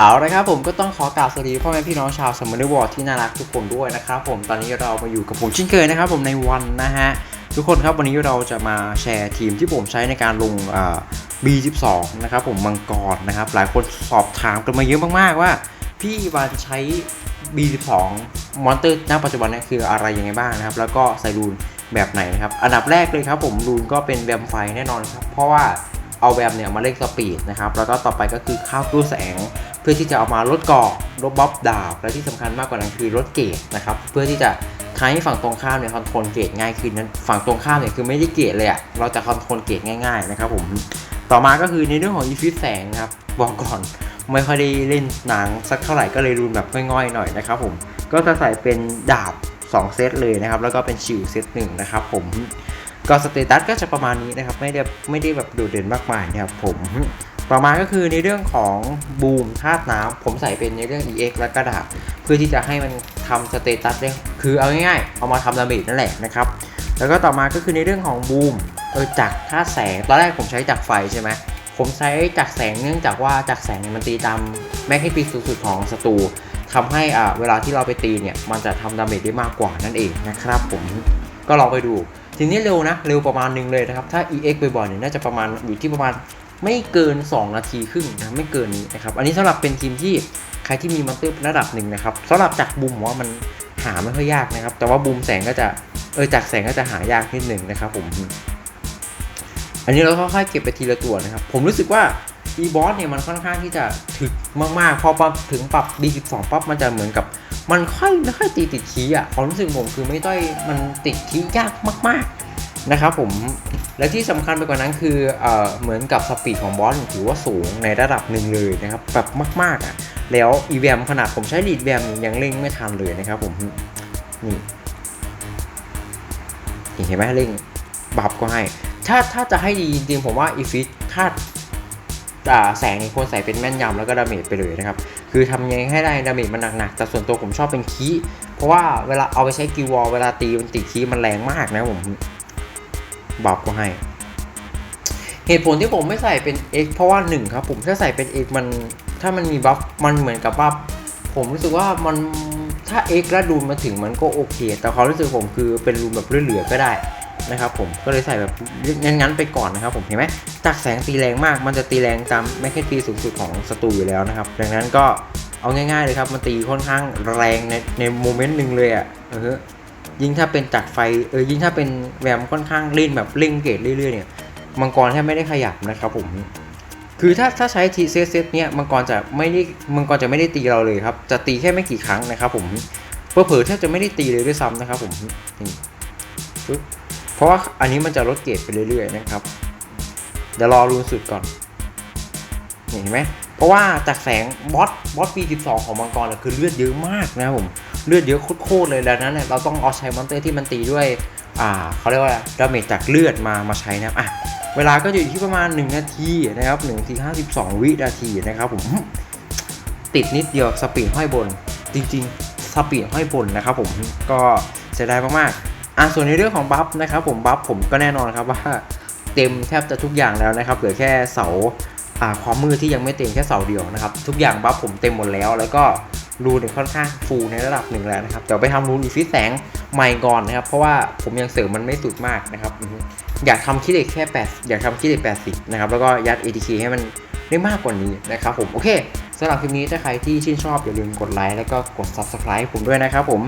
เอาละครับผมก็ต้องขอกล่าวสวัสดีพ่อแม่พี่น้องชาวสม m นวอร์ที่น่ารักทุกคนด้วยนะครับผมตอนนี้เรามาอยู่กับผมเชินเคยนะครับผมในวันนะฮะทุกคนครับวันนี้เราจะมาแชร์ทีมที่ผมใช้ในการลงอ่า B12 นะครับผมมังกรนะครับหลายคนสอบถามกันมาเยอะมากๆว่า พี่วานใช้ B12 มอนเตอร์ณปัจจุบันนี้คืออะไรยังไงบ้างนะครับแล้วก็ใส่รูนแบบไหนนะครับอันดับแรกเลยครับผมรูนก็เป็นแวมไฟแน่นอนครับเพราะว่าเอาแวมเนี่ยมาเล่นสปีดนะครับแล้วก็ต่อไปก็คือข้าวตู้แสง พื่อที่จะเอามาลดกาะลดบ๊อบดาบ และที่สำคัญมากกว่านั้นคือลดเกรดนะครับ เพื่อที่จะทำให้ฝั่งตรงข้ามเนี่ยคอนโทรลเกรดง่ายขึ้นนั้นฝั่งตรงข้ามเนี่ยคือไม่ได้เกรดเลยอะเราจะคอนโทรลเกรดง่ายๆนะครับผมต่อมาก็คือในเรื่องของอีฟิตแสงนะครับบอกก่อนไม่ค่อยได้เล่นหนังสักเท่าไหร่ก็เลยรุนแบบง่อยๆหน่อยนะครับผมก็จะใส่เป็นดาบ 2 เซตเลยนะครับ แล้วก็เป็นชิวเซตหนึ่งนะครับผมก็สเตตัสก็จะประมาณนี้นะครับ ไม่ได้ไม่ได้แบบโดดเด่นมากมายนะครับผม ต่อมาก็คือในเรื่องของบูมธาตุน้ำผมใส่เป็นในเรื่อง EX และกระดาษเพื่อที่จะให้มันทำสเตตัสได้คือเอาง่ายๆ เอามาทำดาเมจนั่นแหละนะครับ แล้วก็ต่อมาก็คือในเรื่องของบูมเออจากธาตุแสง ตอนแรกผมใช้จากไฟใช่ไหมผมใช้จากแสงเนื่องจากว่าจากแสงมันตีตามแม็กให้ปีสูงสุดของศัตรูทำให้อ่าเวลาที่เราไปตีเนี่ยมันจะทำดาเมจได้มากกว่านั่นเองนะครับผมก็ลองไปดูทีนี้เร็วนะ เร็วประมาณนึงเลยนะครับ ถ้า EX บ่อยๆเนี่ยน่าจะประมาณอยู่ที่ประมาณ ไม่เกิน 2 นาทีครึ่งนะไม่เกินนี้นะครับ อันนี้สำหรับเป็นทีมที่ใครที่มีมอนเตอร์ระดับหนึ่งนะครับสำหรับจากบูมว่ามันหาไม่ค่อยยากนะครับ แต่ว่าบูมแสงก็จะเออจากแสงก็จะหายากนิดหนึ่งนะครับผม อันนี้เราค่อยๆเก็บไปทีละตัวนะครับ ผมรู้สึกว่า e b o s เนี่ยมันค่อนข้างที่จะถึกมากๆ พอปรับถึงปรับ D12 ปั๊บมันจะเหมือนกับ มันค่อยไม่ค่อยตีติดคีย์อะความรู้สึกผมคือไม่ต้อยมันติดคีย์ยากมาก ๆนะครับ ผม และที่สำคัญไปกว่านั้นคือเอเหมือนกับสปีดของบอสถือว่าสูงในระดับหนึ่งเลยนะครับแบบมากๆอะแล้วอีแวมขนาดผมใช้ลีดแวมยังเร่งไม่ทันเลยนะครับผมนี่เห็นไหมเร่งบัฟก็ให้ ถ้าถ้าจะให้ดีจริงๆผมว่าอีฟิตถ้าอ่าแสงควรใส่เป็นแม่นยำแล้วก็ดาเมจไปเลยนะครับ คือทำยังไงให้ได้ดาเมจมันหนักๆ แต่ส่วนตัวผมชอบเป็นคีเพราะว่าเวลาเอาไปใช้กิววอลเวลาตีมันติดคีมันแรงมากนะผม บัฟก็ให้ เหตุผลที่ผมไม่ใส่เป็น X เพราะว่าหนึ่งครับ ผมถ้าใส่เป็น X มันถ้ามันมีบัฟมันเหมือนกับว่าผมรู้สึกว่ามันถ้า X แล้วรูนมาถึงมันก็โอเค แต่ความรู้สึกผมคือเป็นรูนแบบเหลือๆก็ได้นะครับผมก็เลยใส่แบบงั้นๆไปก่อนนะครับผมเห็นไหมจากแสงตีแรงมากมันจะตีแรงตามแมคเคนตีสูงสุดของศัตรูอยู่แล้วนะครับ ดังนั้นก็เอาง่ายๆเลยครับ มันตีค่อนข้างแรงในในโมเมนต์หนึ่งเลยอะเออ ยิ่งถ้าเป็นจากไฟเออยิ่งถ้าเป็นแวมค่อนข้างเล่นแบบเร่งเกรดเรื่อยๆเนี่ยมังกรแทบไม่ได้ขยับนะครับผมคือถ้าถ้าใช้ทีเซตเซตเนี้ยมังกรจะไม่ได้มังกรจะไม่ได้ตีเราเลยครับ จะตีแค่ไม่กี่ครั้งนะครับผมเผลอๆแทบจะไม่ได้ตีเลยด้วยซ้ำนะครับผมนี่ปึ๊บเพราะว่าอันนี้มันจะลดเกรดไปเรื่อยๆนะครับเดี๋ยวรอรูนสุดก่อนเห็นไหมเพราะว่าจากแสงบอสบอสปี12ของมังกรน่ะคือเลือดเยอะมากนะครับผม เลือดเยอะโคตรเลยดังนั้นเนี่ยเราต้องเอาใช้มอนเตอร์ที่มันตีด้วยอ่าเขาเรียกว่าดาเมจจากเลือดมามาใช้นะครับอะเวลาก็อยู่ที่ประมาณ 1 นาทีนะครับ1นาที52 วินาทีนะครับผมติดนิดเดียวสปีดห้อยบน จริงๆสปีดห้อยบนนะครับผมก็เสียดายมากๆอะส่วนในเรื่องของบัฟนะครับผมบัฟผมก็แน่นอนครับว่าเต็มแทบจะทุกอย่างแล้วนะครับเหลือแค่เสาอ่าความมืดที่ยังไม่เต็มแค่เสาเดียวนะครับทุกอย่างบัฟผมเต็มหมดแล้วแล้วก็ รูนเนี่ยค่อนข้างฟูลในระดับหนึ่งแล้วนะครับเดี๋ยวไปทำรูนอีฟิแสงใหม่ก่อนนะครับ เพราะว่าผมยังเสริมมันไม่สุดมากนะครับ อยากทำคิดเลขแค่8อยากทำคิดเลข80 นะครับ แล้วก็ยัด ATK ให้มันได้มากกว่านี้นะครับผม โอเคสำหรับคลิปนี้ถ้าใครที่ชื่นชอบอย่าลืมกดไลค์แล้วก็กด Subscribe ผมด้วยนะครับผม